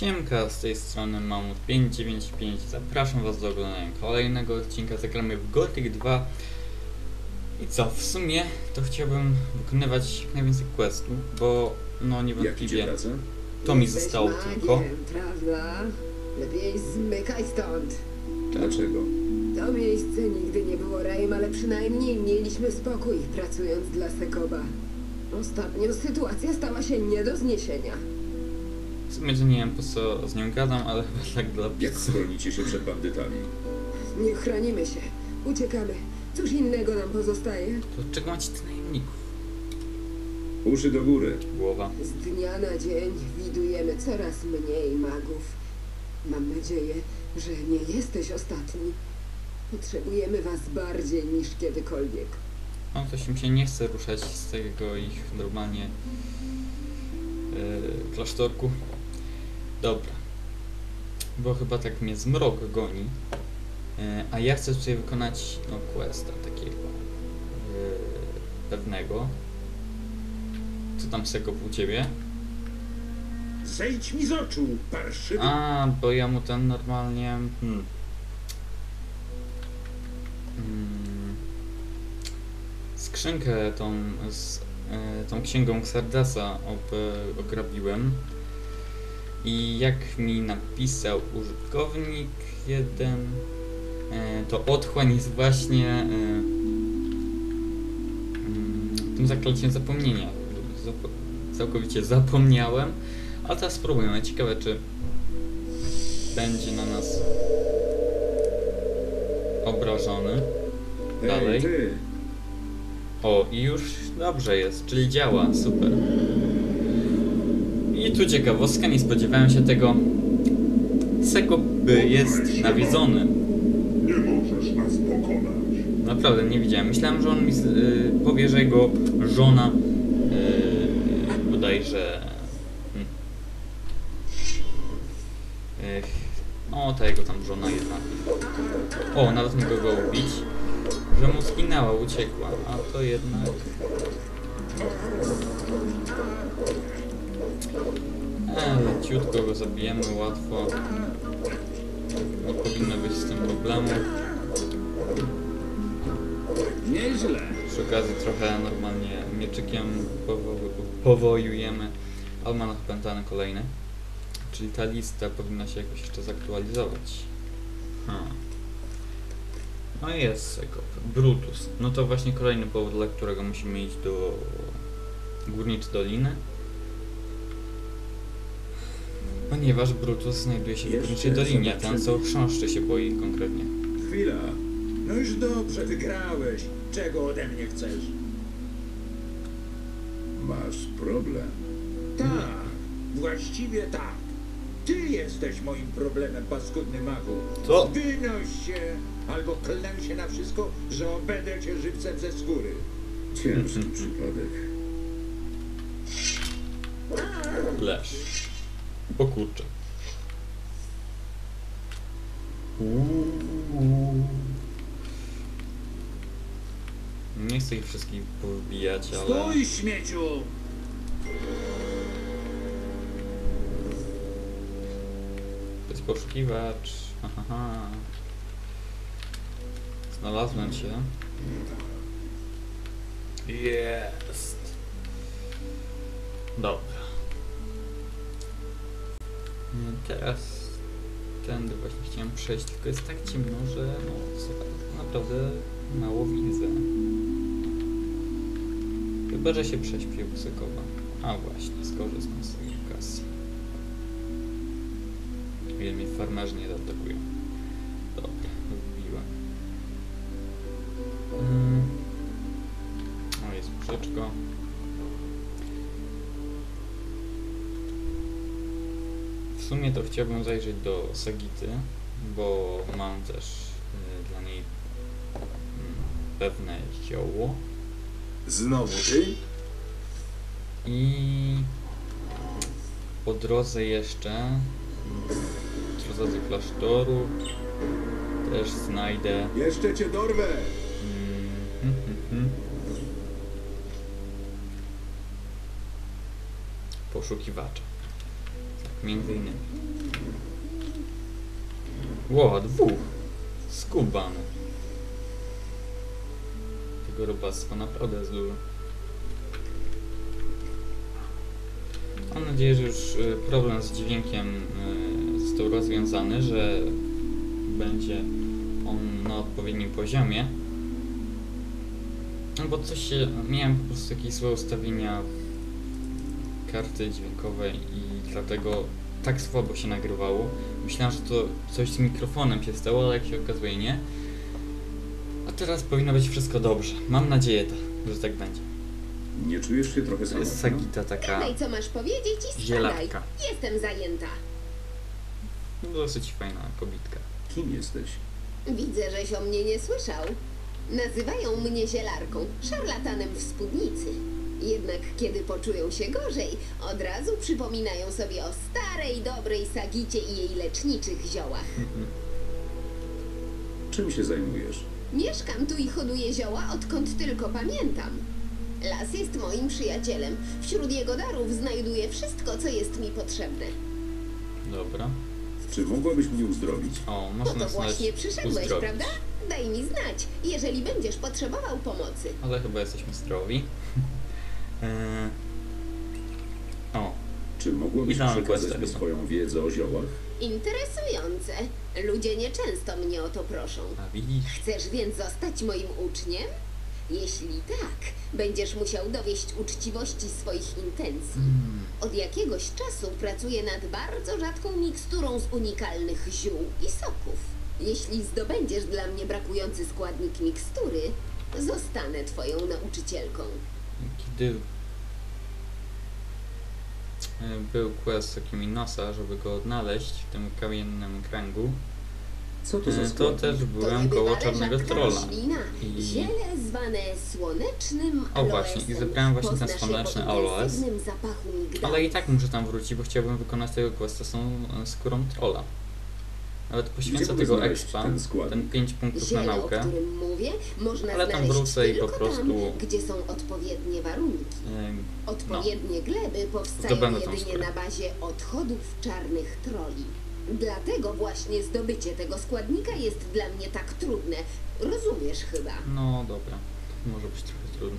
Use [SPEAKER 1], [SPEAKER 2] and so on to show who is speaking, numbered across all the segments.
[SPEAKER 1] Siemka, z tej strony Mamut595. Zapraszam Was do oglądania kolejnego odcinka. Zagramy w Gothic 2. I co, w sumie to chciałbym wykonywać jak najwięcej questów, bo no niewątpliwie to mi
[SPEAKER 2] Jesteś
[SPEAKER 1] zostało
[SPEAKER 2] magiem,
[SPEAKER 1] tylko.
[SPEAKER 2] prawda? Lepiej zmykaj stąd.
[SPEAKER 3] Dlaczego?
[SPEAKER 2] To miejsce nigdy nie było rajem, ale przynajmniej mieliśmy spokój pracując dla Sekoba. Ostatnio sytuacja stała się nie do zniesienia.
[SPEAKER 1] W sumie to nie wiem po co z nią gadam, ale chyba tak dla
[SPEAKER 3] Jak chronicie się przed bandytami?
[SPEAKER 2] Nie chronimy się. Uciekamy. Cóż innego nam pozostaje?
[SPEAKER 1] To od czego macie tych najemników?
[SPEAKER 3] Uszy do góry.
[SPEAKER 1] Głowa.
[SPEAKER 2] Z dnia na dzień widujemy coraz mniej magów. Mam nadzieję, że nie jesteś ostatni. Potrzebujemy was bardziej niż kiedykolwiek.
[SPEAKER 1] No coś mi się nie chce ruszać z tego ich normalnie yy, klasztorku. Dobra. Bo chyba tak mnie zmrok goni. Yy, a ja chcę tutaj wykonać no, questa takiego yy, pewnego. Co tam sekop u ciebie?
[SPEAKER 4] Zejdź mi z oczu, parszywy!
[SPEAKER 1] A, bo ja mu ten normalnie. Hmm. Mm, skrzynkę tą z e, tą księgą Xardasa ob, ograbiłem. I jak mi napisał użytkownik jeden, e, to otchłań jest właśnie e, mm, tym zaklęciem zapomnienia. Zap- Całkowicie zapomniałem, ale teraz spróbujemy. Ciekawe, czy będzie na nas obrażony. Dalej. O, i już dobrze jest, czyli działa, super. Tu ciekawostka, nie spodziewałem się tego. Sekop jest nawiedzony.
[SPEAKER 5] Nie możesz nas pokonać.
[SPEAKER 1] Naprawdę nie widziałem. Myślałem, że on mi z, y, powie, że jego żona y, bodajże. Hmm. Ech, o, ta jego tam żona jedna. O, nawet mogę go ubić. Że mu zginęła, uciekła. A to jednak. E, leciutko go zabijemy, łatwo. Nie powinno być z tym problemu.
[SPEAKER 4] Nieźle.
[SPEAKER 1] Przy okazji trochę normalnie mieczykiem powo powojujemy. Almanach Pętany kolejny. Czyli ta lista powinna się jakoś jeszcze zaktualizować. Hmm. No jest Sekop. Brutus. No to właśnie kolejny powód, dla którego musimy iść do Górniczej Doliny. Ponieważ Brutus znajduje się w Dolinie, ten co chrząszczy się boi konkretnie.
[SPEAKER 3] Chwila.
[SPEAKER 4] No już dobrze, wygrałeś. Czego ode mnie chcesz?
[SPEAKER 3] Masz problem.
[SPEAKER 4] Tak, właściwie tak. Ty jesteś moim problemem, paskudny magu.
[SPEAKER 1] Co?
[SPEAKER 4] Wynoś się, albo klnę się na wszystko, że obędę cię żywcem ze skóry.
[SPEAKER 3] Ciężki przypadek.
[SPEAKER 1] Leż. O kurczę. Uuu. Nie chcę ich wszystkich powbijać, ale...
[SPEAKER 4] Stój, śmieciu!
[SPEAKER 1] To jest poszukiwacz. Ha, ha, ha. Znalazłem cię. Jest. Dobra. Mm, Teraz tędy właśnie chciałem przejść, tylko jest tak ciemno, że no naprawdę mało widzę. Chyba, że się prześpię u Sykowa. A właśnie, skorzystam z tej okazji. Ile mnie farmerzy nie zaatakują. Dobra, wbiłem. Mm. O, jest łóżeczko. Sumie to chciałbym zajrzeć do Sagity, bo mam też y, dla niej mm, pewne zioło.
[SPEAKER 3] Znowu ty?
[SPEAKER 1] I po drodze jeszcze po drodze do klasztoru też znajdę
[SPEAKER 3] Jeszcze cię dorwę!
[SPEAKER 1] mm, poszukiwacza. Między innymi. Ło, dwóch! Skubany. Tego robactwa naprawdę jest dużo. Mam nadzieję, że już y, problem z dźwiękiem y, został rozwiązany, że będzie on na odpowiednim poziomie. No bo coś się... Miałem po prostu jakieś złe ustawienia karty dźwiękowej i dlatego tak słabo się nagrywało. Myślałem, że to coś z mikrofonem się stało, ale jak się okazuje nie. A teraz powinno być wszystko dobrze. Mam nadzieję, ta, że tak będzie.
[SPEAKER 3] Nie czujesz się trochę
[SPEAKER 1] To jest? Sagita taka
[SPEAKER 2] Gadaj, co masz powiedzieć i spadaj.
[SPEAKER 1] zielatka.
[SPEAKER 2] Jestem zajęta.
[SPEAKER 1] Dosyć fajna kobitka.
[SPEAKER 3] Kim jesteś?
[SPEAKER 2] Widzę, żeś o mnie nie słyszał. Nazywają mnie zielarką, szarlatanem w spódnicy. Jednak kiedy poczują się gorzej, od razu przypominają sobie o starej, dobrej sagicie i jej leczniczych ziołach.
[SPEAKER 3] Czym się zajmujesz?
[SPEAKER 2] Mieszkam tu i hoduję zioła, odkąd tylko pamiętam. Las jest moim przyjacielem. Wśród jego darów znajduję wszystko, co jest mi potrzebne.
[SPEAKER 1] Dobra.
[SPEAKER 3] Czy mogłabyś mnie uzdrowić?
[SPEAKER 1] O,
[SPEAKER 2] Po
[SPEAKER 1] można
[SPEAKER 2] to właśnie przyszedłeś,
[SPEAKER 1] uzdrowić.
[SPEAKER 2] prawda? Daj mi znać, jeżeli będziesz potrzebował pomocy.
[SPEAKER 1] Ale chyba jesteśmy zdrowi. Eee, O,
[SPEAKER 3] Czy mogłabyś przekazać mi swoją wiedzę o ziołach?
[SPEAKER 2] Interesujące. Ludzie nieczęsto mnie o to proszą.
[SPEAKER 1] a widzisz?
[SPEAKER 2] Chcesz więc zostać moim uczniem? Jeśli tak, będziesz musiał dowieść uczciwości swoich intencji.
[SPEAKER 1] Hmm.
[SPEAKER 2] Od jakiegoś czasu pracuję nad bardzo rzadką miksturą z unikalnych ziół i soków. Jeśli zdobędziesz dla mnie brakujący składnik mikstury, zostanę twoją nauczycielką.
[SPEAKER 1] Kiedy e, był quest taki nosa, żeby go odnaleźć w tym kamiennym kręgu,
[SPEAKER 3] Co to za
[SPEAKER 1] e, to też
[SPEAKER 2] To
[SPEAKER 1] byłem koło
[SPEAKER 2] niebywale
[SPEAKER 1] czarnego trolla. I-
[SPEAKER 2] Ziele zwane słonecznym
[SPEAKER 1] O, właśnie, i zebrałem właśnie ten słoneczny aloes. Ale i tak muszę tam wrócić, bo chciałbym wykonać tego questa z e, skórą trolla. Nawet poświęcę tego expa,
[SPEAKER 3] ten
[SPEAKER 1] ten 5 punktów na
[SPEAKER 2] Ziele,
[SPEAKER 1] naukę.
[SPEAKER 2] którym mówię, można
[SPEAKER 1] Ale tam
[SPEAKER 2] znaleźć
[SPEAKER 1] wrócę i po
[SPEAKER 2] tylko
[SPEAKER 1] prostu-
[SPEAKER 2] tam, gdzie są odpowiednie warunki.
[SPEAKER 1] Em,
[SPEAKER 2] Odpowiednie gleby powstają
[SPEAKER 1] No. Zdobędę tą
[SPEAKER 2] jedynie
[SPEAKER 1] skórę.
[SPEAKER 2] na bazie odchodów czarnych troli. Dlatego właśnie zdobycie tego składnika jest dla mnie tak trudne. Rozumiesz chyba.
[SPEAKER 1] No dobra, to może być trochę trudne.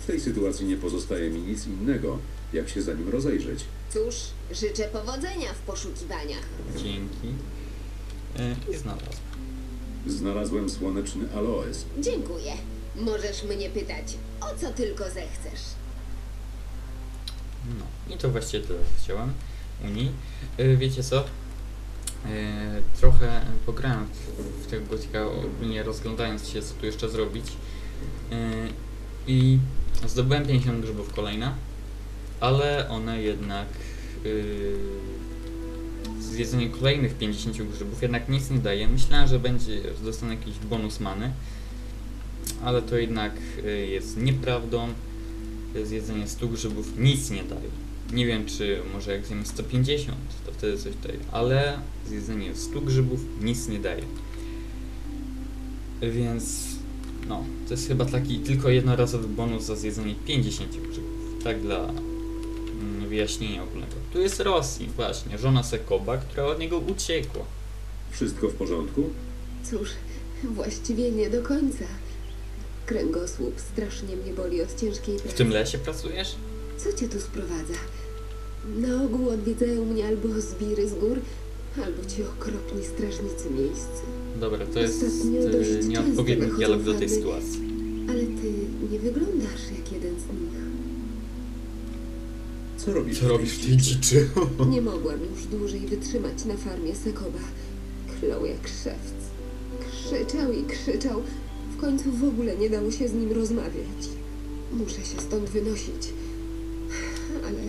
[SPEAKER 3] W tej sytuacji nie pozostaje mi nic innego, jak się za nim rozejrzeć.
[SPEAKER 2] Cóż, życzę powodzenia w poszukiwaniach.
[SPEAKER 1] Dzięki. E, I znalazłem.
[SPEAKER 3] Znalazłem słoneczny aloes.
[SPEAKER 2] Dziękuję. Możesz mnie pytać o co tylko zechcesz.
[SPEAKER 1] No i to właściwie tyle chciałem Unii. E, wiecie co? E, trochę pograłem w, w tego gotika, ogólnie rozglądając się co tu jeszcze zrobić. E, I zdobyłem 50 grzybów kolejne, ale one jednak yy, zjedzenie kolejnych 50 grzybów jednak nic nie daje. Myślałem, że będzie, że dostanę jakiś bonus many, ale to jednak y, jest nieprawdą. Zjedzenie 100 grzybów nic nie daje. Nie wiem, czy może jak zjemy 150, to wtedy coś daje, ale zjedzenie 100 grzybów nic nie daje. Więc no, to jest chyba taki tylko jednorazowy bonus za zjedzenie 50 grzybów. Tak dla wyjaśnienia ogólnego. Tu jest Rosji, właśnie, żona Sekoba, która od niego uciekła.
[SPEAKER 3] Wszystko w porządku?
[SPEAKER 2] Cóż, właściwie nie do końca. Kręgosłup strasznie mnie boli od ciężkiej
[SPEAKER 1] W
[SPEAKER 2] pracy.
[SPEAKER 1] tym lesie pracujesz?
[SPEAKER 2] Co cię tu sprowadza? Na ogół odwiedzają mnie albo zbiry z gór, albo ci okropni strażnicy miejscy.
[SPEAKER 1] Dobra, to jest
[SPEAKER 2] Ostatnio dość
[SPEAKER 1] y,
[SPEAKER 2] często
[SPEAKER 1] nieodpowiedni dialog do tej sytuacji.
[SPEAKER 2] Ale ty nie wyglądasz jak jeden z nich.
[SPEAKER 3] Co robisz
[SPEAKER 1] Co robisz w tej dziczy?
[SPEAKER 2] Nie mogłam już dłużej wytrzymać na farmie Sekoba. Klął jak szewc. Krzyczał i krzyczał. W końcu w ogóle nie dało się z nim rozmawiać. Muszę się stąd wynosić. Ale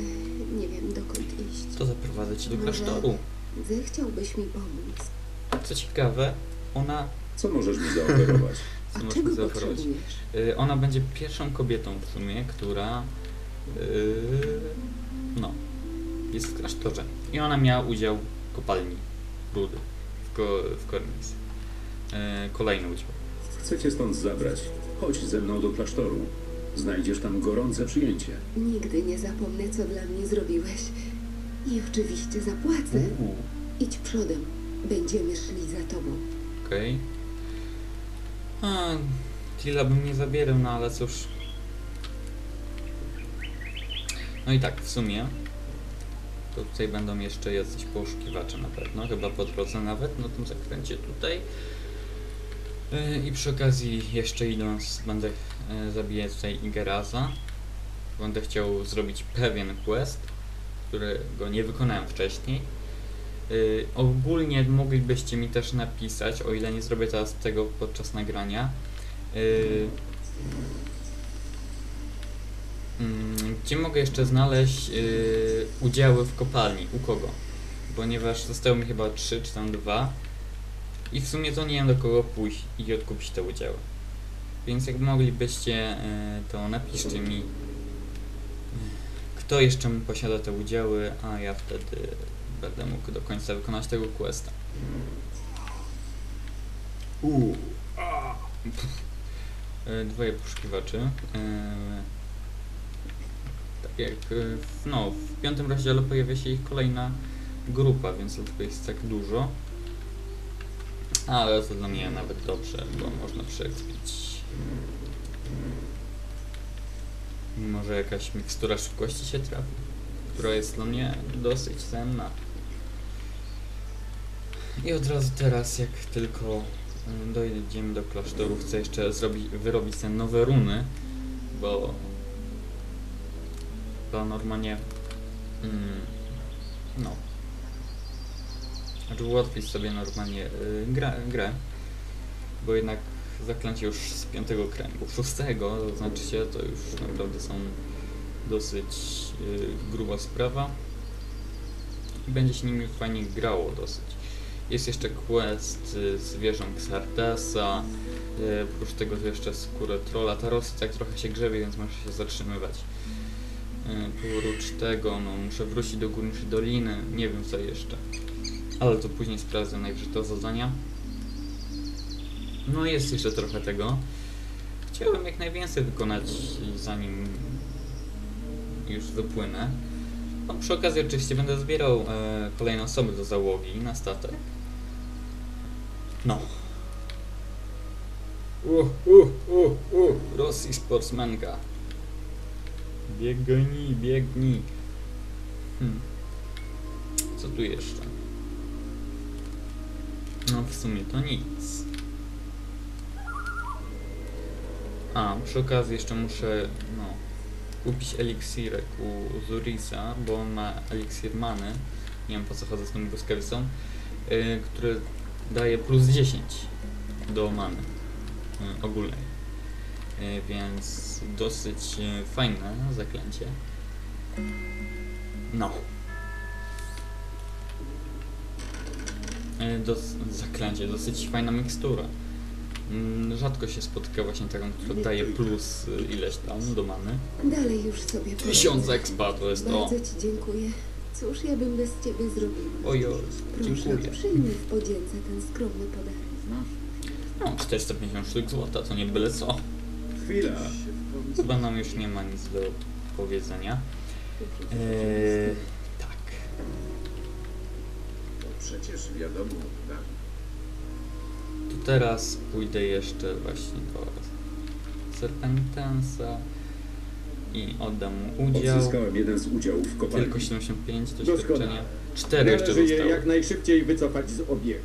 [SPEAKER 2] nie wiem dokąd iść.
[SPEAKER 1] To zaprowadzę cię do
[SPEAKER 2] Może-
[SPEAKER 1] klasztoru.
[SPEAKER 2] Zechciałbyś mi pomóc.
[SPEAKER 1] Co ciekawe, ona...
[SPEAKER 3] Co możesz mi zaoferować?
[SPEAKER 1] Co
[SPEAKER 2] A
[SPEAKER 1] możesz
[SPEAKER 2] czego
[SPEAKER 1] mi zaoferować?
[SPEAKER 2] potrzebujesz?
[SPEAKER 1] Y, Ona będzie pierwszą kobietą w sumie, która... y, no, jest w klasztorze. I ona miała udział w kopalni rudy w, ko, w Kornis. Y, Kolejny udział.
[SPEAKER 3] Chcę cię stąd zabrać. Chodź ze mną do klasztoru. Znajdziesz tam gorące przyjęcie.
[SPEAKER 2] Nigdy nie zapomnę, co dla mnie zrobiłeś. I oczywiście zapłacę. Idź przodem. Będziemy szli za tobą.
[SPEAKER 1] okej. A, Tila bym nie zabierał, no ale cóż. No i tak, w sumie. To tutaj będą jeszcze jacyś poszukiwacze na pewno, chyba po drodze nawet, na tym zakręcie tutaj. Yy, I przy okazji jeszcze idąc będę yy, zabijać tutaj Igeraza. Będę chciał zrobić pewien quest, którego nie wykonałem wcześniej. Yy, ogólnie moglibyście mi też napisać, o ile nie zrobię teraz tego podczas nagrania. Yy, mm, gdzie mogę jeszcze znaleźć yy, udziały w kopalni? U kogo? Ponieważ zostały mi chyba 3 czy tam 2. I w sumie to nie wiem do kogo pójść i odkupić te udziały. Więc jak moglibyście, yy, to napiszcie mi, yy, kto jeszcze posiada te udziały, a ja wtedy będę mógł do końca wykonać tego questa. Uuu. Dwoje poszukiwaczy. Tak jak e, w, no, w piątym rozdziale pojawia się ich kolejna grupa, więc dlatego jest tak dużo. Ale to dla mnie nawet dobrze, bo można przeekspić. Może jakaś mikstura szybkości się trafi, która jest dla mnie dosyć cenna. I od razu teraz, jak tylko y, dojdziemy do klasztoru, chcę jeszcze zrobić, wyrobić te nowe runy, bo to normalnie mm, no znaczy ułatwić sobie normalnie y, gra, grę, bo jednak zaklęcie już z piątego kręgu, szóstego, znaczy się, to już naprawdę są dosyć y, gruba sprawa i będzie się nimi fajnie grało dosyć. Jest jeszcze quest y, zwierząt Xardasa, y, oprócz tego jeszcze skórę trolla. Ta Rosy tak trochę się grzebie, więc muszę się zatrzymywać. Oprócz tego, no muszę wrócić do Górniczej Doliny, nie wiem co jeszcze. Ale to później sprawdzę najwyżej to zadania. No jest jeszcze trochę tego. Chciałem jak najwięcej wykonać zanim już wypłynę. No, przy okazji oczywiście będę zbierał e, kolejne osoby do załogi na statek. No. Uh, uh, uh, uh, Rosji sportsmenka. Biegnij, biegnij. Hmm. Co tu jeszcze? No w sumie to nic. A, przy okazji jeszcze muszę, no, kupić eliksirek u Zurisa, bo on ma eliksir many. Nie wiem po co chodzę z tą błyskawicą. Yy, który daje plus 10 do many yy, ogólnej. Yy, więc dosyć yy, fajne zaklęcie. No. Yy, dos zaklęcie, dosyć fajna mikstura. Mm, Rzadko się spotyka właśnie taką, która daje plus ileś tam do many.
[SPEAKER 2] Dalej już sobie
[SPEAKER 1] Tysiąc expa to jest to.
[SPEAKER 2] Bardzo ci dziękuję. Cóż ja bym bez ciebie zrobiła?
[SPEAKER 1] Ojoj,
[SPEAKER 2] Proszę,
[SPEAKER 1] dziękuję.
[SPEAKER 2] przyjmij w podzięce ten skromny podatek.
[SPEAKER 1] No, 450 sztuk złota to nie byle co.
[SPEAKER 3] Chwila.
[SPEAKER 1] Chyba nam już nie ma nic do powiedzenia. Eee, tak.
[SPEAKER 3] To przecież wiadomo, tak?
[SPEAKER 1] To teraz pójdę jeszcze właśnie do Serpentensa i oddam mu udział.
[SPEAKER 3] Odzyskałem jeden z udziałów w kopalni.
[SPEAKER 1] Tylko 75 doświadczenia. 4 jeszcze
[SPEAKER 6] Należy je
[SPEAKER 1] zostało.
[SPEAKER 6] jak najszybciej wycofać z obiegu.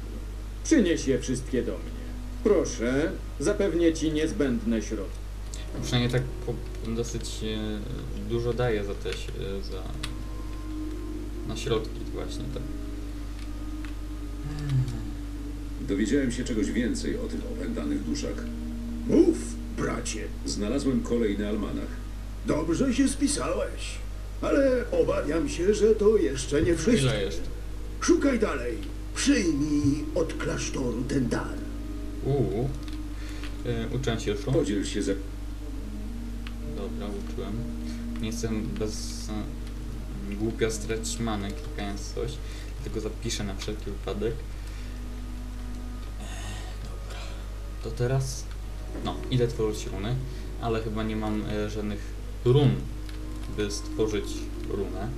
[SPEAKER 6] Przynieś je wszystkie do mnie. Proszę, zapewnię ci niezbędne środki.
[SPEAKER 1] Przynajmniej tak po, dosyć e, dużo daje za te, e, za na środki właśnie tak.
[SPEAKER 3] Dowiedziałem się czegoś więcej o tych opętanych duszach.
[SPEAKER 5] Mów, bracie.
[SPEAKER 3] Znalazłem kolejny almanach.
[SPEAKER 5] Dobrze się spisałeś. Ale obawiam się, że to jeszcze nie wszystko.
[SPEAKER 1] Ile jeszcze?
[SPEAKER 5] Szukaj dalej. Przyjmij od klasztoru ten dar.
[SPEAKER 1] Uuu. E, uczę się już.
[SPEAKER 3] Podziel się ze...
[SPEAKER 1] Nie chcę bez e, głupio stracić manę klikając coś, tylko zapiszę na wszelki wypadek. Ech, Dobra. To teraz? No, idę tworzyć runy, ale chyba nie mam e, żadnych run, by stworzyć runę.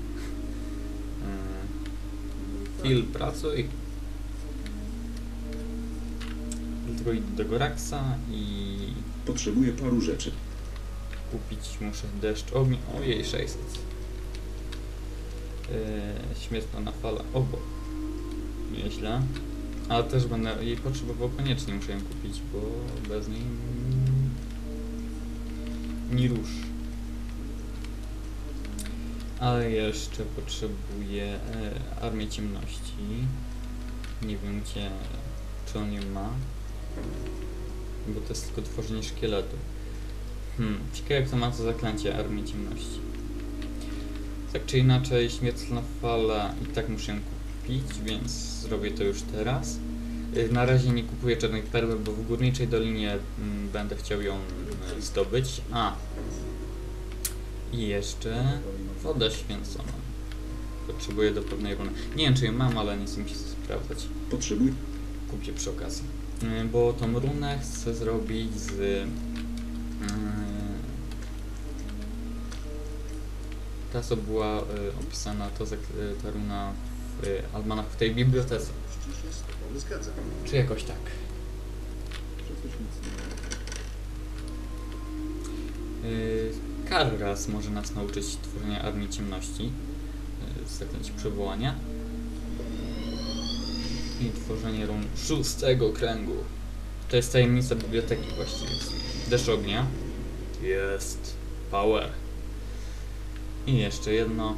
[SPEAKER 1] E, Phil, pracuj. Idę do Goraxa i
[SPEAKER 3] Potrzebuję paru rzeczy.
[SPEAKER 1] Kupić muszę deszcz ognia. Ojej, 600. Yy, śmieszna fala. Obo. Nieźle. Ale też będę jej potrzebował koniecznie, muszę ją kupić, bo bez niej nie rusz. Ale jeszcze potrzebuję e, Armię Ciemności. Nie wiem gdzie, czy on ją ma. Bo to jest tylko tworzenie szkieletu. Hmm, ciekawe jak to ma to zaklęcie Armii Ciemności. Tak czy inaczej, śmiertelna fala i tak muszę ją kupić, więc zrobię to już teraz. Y, Na razie nie kupuję czarnej perły, bo w górniczej dolinie mm, będę chciał ją y, zdobyć. A. I jeszcze wodę święconą. Potrzebuję do pewnej runy. Nie wiem czy ją mam, ale nie chcę mi się sprawdzać
[SPEAKER 3] Potrzebuję...
[SPEAKER 1] kupię przy okazji. Y, Bo tą runę chcę zrobić z. y, Ta co była y, opisana, to y, ta runa w y, almanach w tej bibliotece. Czy jakoś tak. Karras może nas nauczyć tworzenia armii ciemności zaklęć przywołania i tworzenie run szóstego kręgu. To jest tajemnica biblioteki właściwie. Deszcz ognia. Jest. Power. I jeszcze jedno.